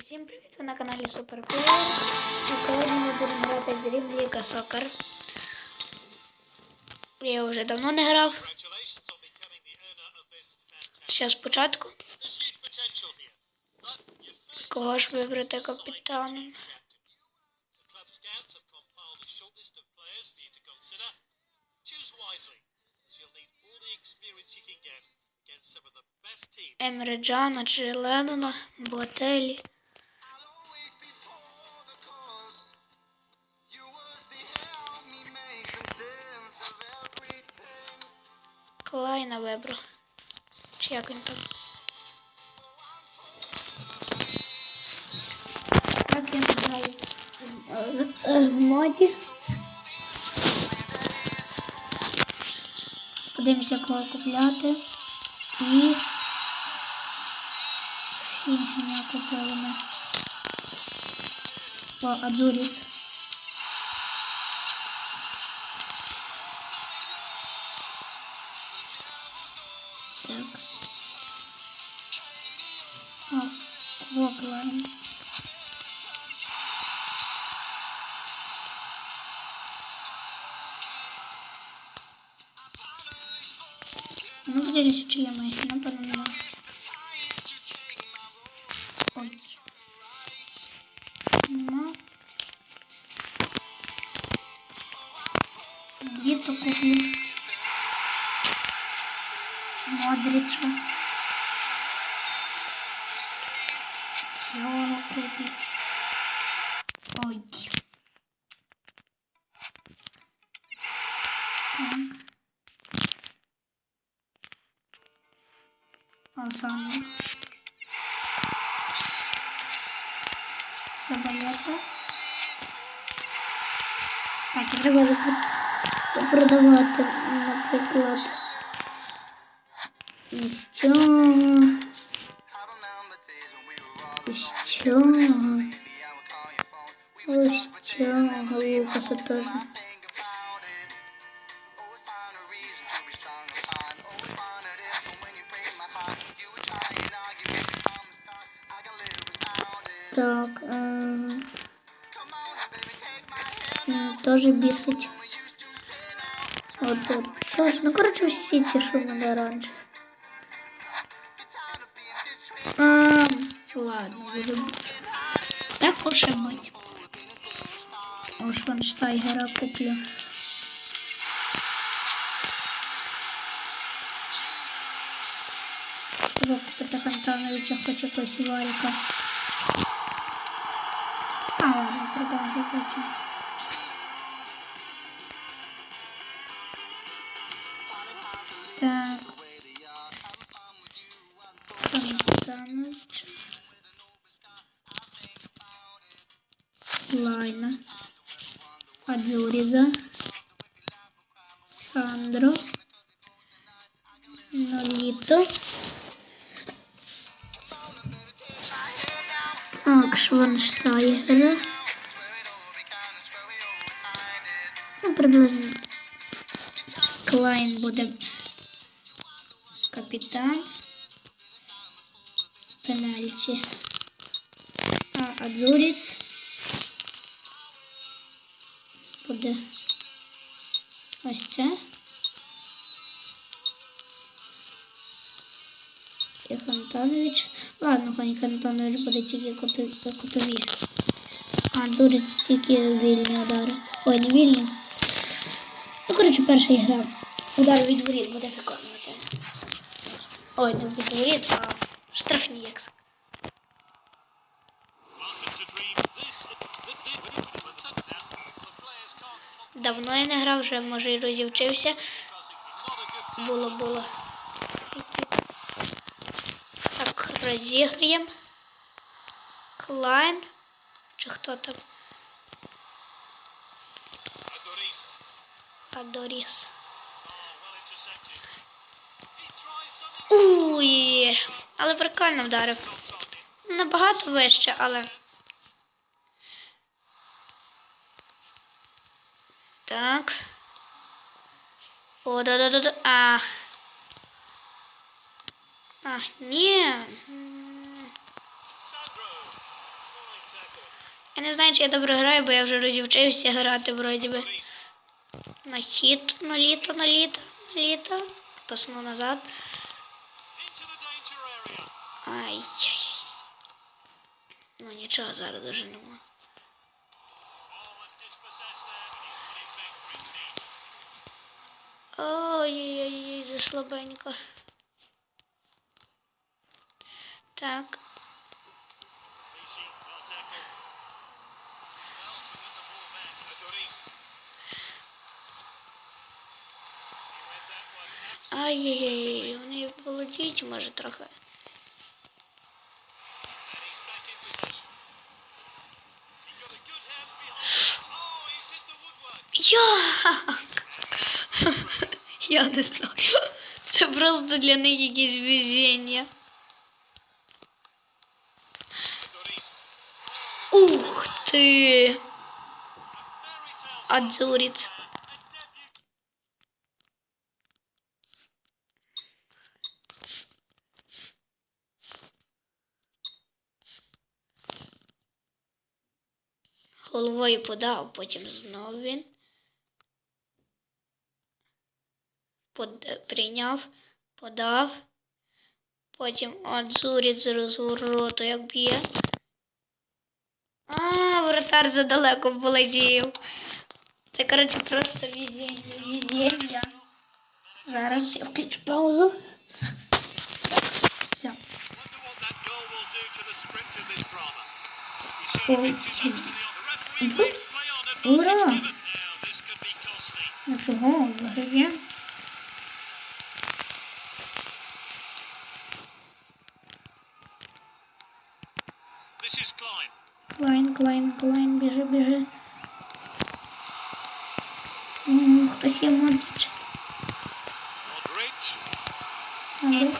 Всім привіт! Ви на каналі Суперплеєр. І сьогодні ми будемо грати в Dream League Soccer. Я вже давно не грав. Congratulations on becoming the owner of this fantastic. Ще спочатку. Клайна вибрав. Чи як він там? Так я граю в- в моді. Подивимося, кого купляти. І фігня купили ми. О, Адзуріц. Так. О, Воклайн. Ну, подивимося, чи є Месі, напевно, нема. Ой. Нема. Віто куплю. Модрича. Йоро куплю. Ой. Так. Осана. Сабалета. Так, і треба запро- продавати, наприклад. І що? I remember days when we were all І alone. що? Maybe I would call your phone. We would Ось talk for що? days and Лукаса теж. think about it. Always find a reason to be strong and fine. Always find it different when you break my heart. You would try and argue with me from the start. I can live without it. Так, ем, Come on, baby, take my hand. м, теж бісить. We Так уж і бить. О, Шванштайгера куплю. Треба купити Хантановича, хоч якось варіка. А, ладно, продам вже потім. Так. Хантанович. Лайна. Адзуріза. Сандро. Ноліто. Так, Шванштайгера. Ну, приблизно. Клайн буде капітан. Пенальті. А Адзуріць. Буде ось це. І Хантанович. Ладно, хай Хантанович буде тільки котові. А, Дурець тільки вільні удари. Ой, не вільні. Ну, коротше, перша ігра. Удар від воріт буде виконувати. Ой, не від воріт, а штрафні як. сказати. Давно я не грав, вже може і розівчився. Було, було. Так, розіграємо. Клайн. Чи хто там? Адоріс. Something. Уй. Але прикольно вдарив. Набагато вище, але. Так. О, да-да-да-да. А. А, ні. Sandro. не знаю, чи я добре граю, бо я вже розівчився грати вроді би. На хід, на літо, на літо, на літо. Пасну назад. Into the danger area. Ай-яй. Ну нічого, зараз дуже нема. That one absolutely. Ай-яй-яй, вони володіють, може, трохи. Oh. Як? Я не знаю. Це просто для них якесь везіння. Ух ти! A fairy tale Адзуріц. Головою подав, потім знов він. Под... Прийняв, подав. Потім Адзуріт з розвороту як б'є. А, воротар задалеко полетів. Це, коротше, просто. Везіння. Зараз я включу паузу. Все. Wonder what that goal was Ну,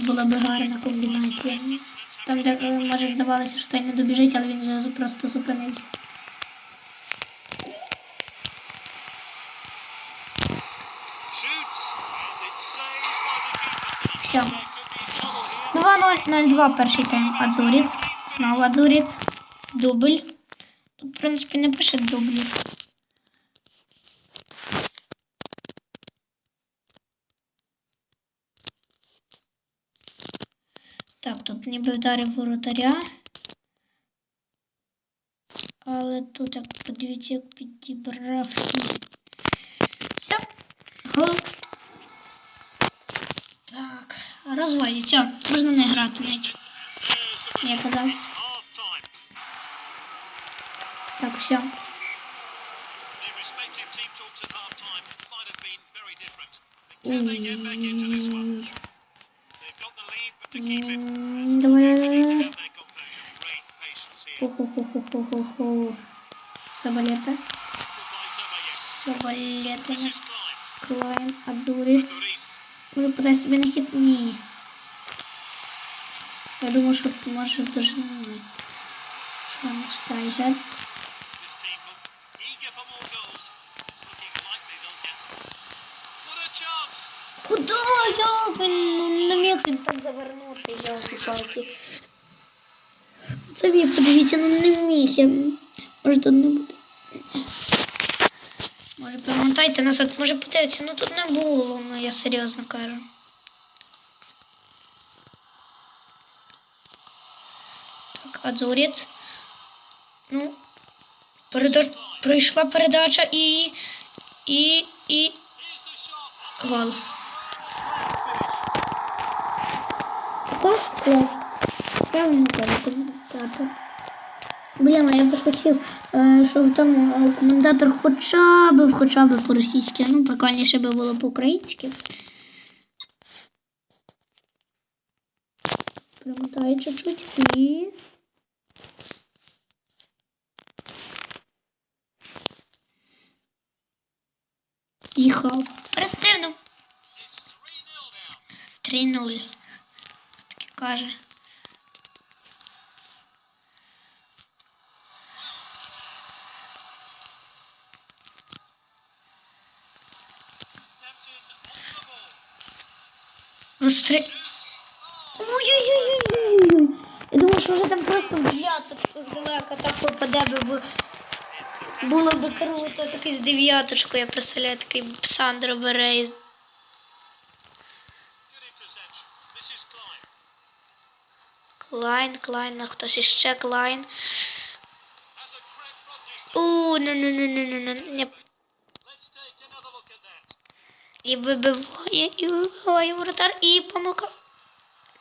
Була би гарна комбінація. Там, де е, може здавалося, що той не добіжить, але він зразу просто зупинився. Все. There could be trouble here. 2-0, 0-2 перший тайм. Адзуріт. Знову Адзуріт. Дубль. В принципі, не пише дублі. Так, тут ніби вдарив воротаря. Але тут, як подивіться, як підібрав. Все. Гол. Так, розводять. Все, можна не грати навіть. Я казав. все. The respective team talks at half time might have been very different. But can they get back into this one? They've got the lead, but to keep it, М, Давай, they давай, need to давай. have their composure. Great patience here. Ху-ху-ху-ху-ху-ху. Соболета. Good by Zabayek. Соболета. This is Klein. Клайн, Адзуріт. Adoris. Може подай собі на хід? Ні. Я думаю, що може дуже ні. Шванштайгер. This Як він ну, не міг він так завернути, ялки-палки. Це ви подивіться, ну не міг я. Може тут не буде. Може перемотайте назад, може подивіться, ну тут не було, ну я серйозно кажу. Так, Адзуріт. Ну, переда... пройшла передача і. І. І. Here's the shot. Гол. Finish. Клас, клас. Правильно. Блін, а я би хотів, е, щоб там е, коментатор хоча б, хоча б по-російськи. Ну, прикольніше би було по-українськи. Перемотаю чуть-чуть і. Їхав. Перестрибнув. It's 3 0 now. 3-0. Таке каже. Captain on the ball. Розстрі... Shoots. Ой-ой-ой-ой-ой. Я думав, що вже там просто в дев'яточку здалека так попаде би, бо було би круто, такий з дев'яточкою, я представляю, такий Сандро бере із Клайн, Клайн, а хтось іще Клайн. У, ну, ну, ну, ну, ну, ну, не. І вибиває, і вибиває воротар, і помилка.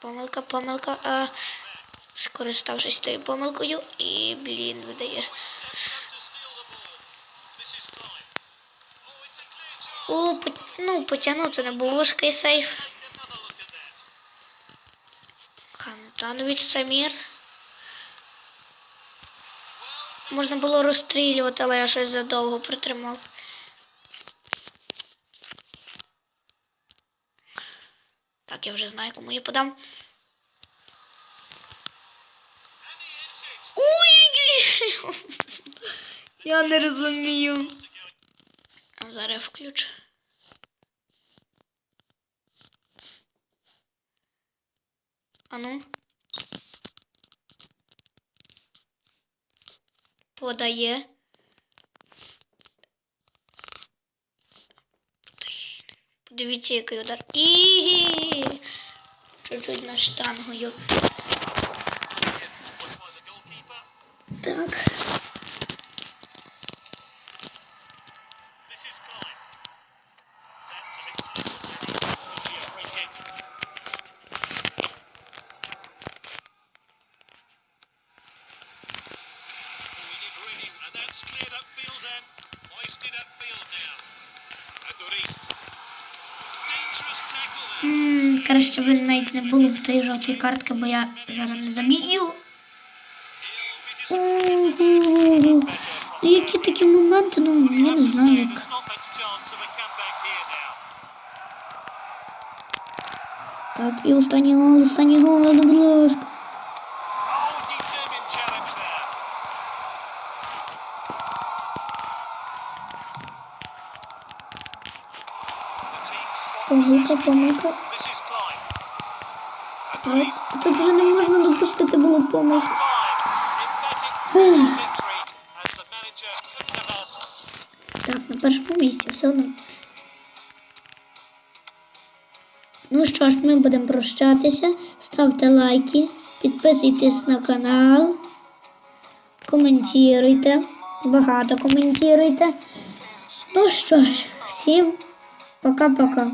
Помилка, помилка. А, скориставшись тою помилкою, і, блін, видає. О, ну, потягнув, це не був важкий сейф. That. Самір. Можна було розстрілювати, але я щось задовго притримав. Так, я вже знаю, кому я подам. Ой-ой-ой! Я не розумію. А Зараз я включу. А ну. Подає. Подивіться, який удар. І чуть-чуть на штангою. Так. Краще би навіть не було б тої жовтої картки, бо я зараз не Ого. Ну, Які такі моменти, ну я не знаю як. Так, і останній гол, останній гол, будь ласка. Помилка, помилка. This is Klein. А, Adoris. Тут вже не можна допустити було помилку. Так, на першому місці все одно. Ну що ж, ми будемо прощатися. Ставте лайки, підписуйтесь на канал, коментуйте, багато коментуйте. Ну що ж, всім пока-пока.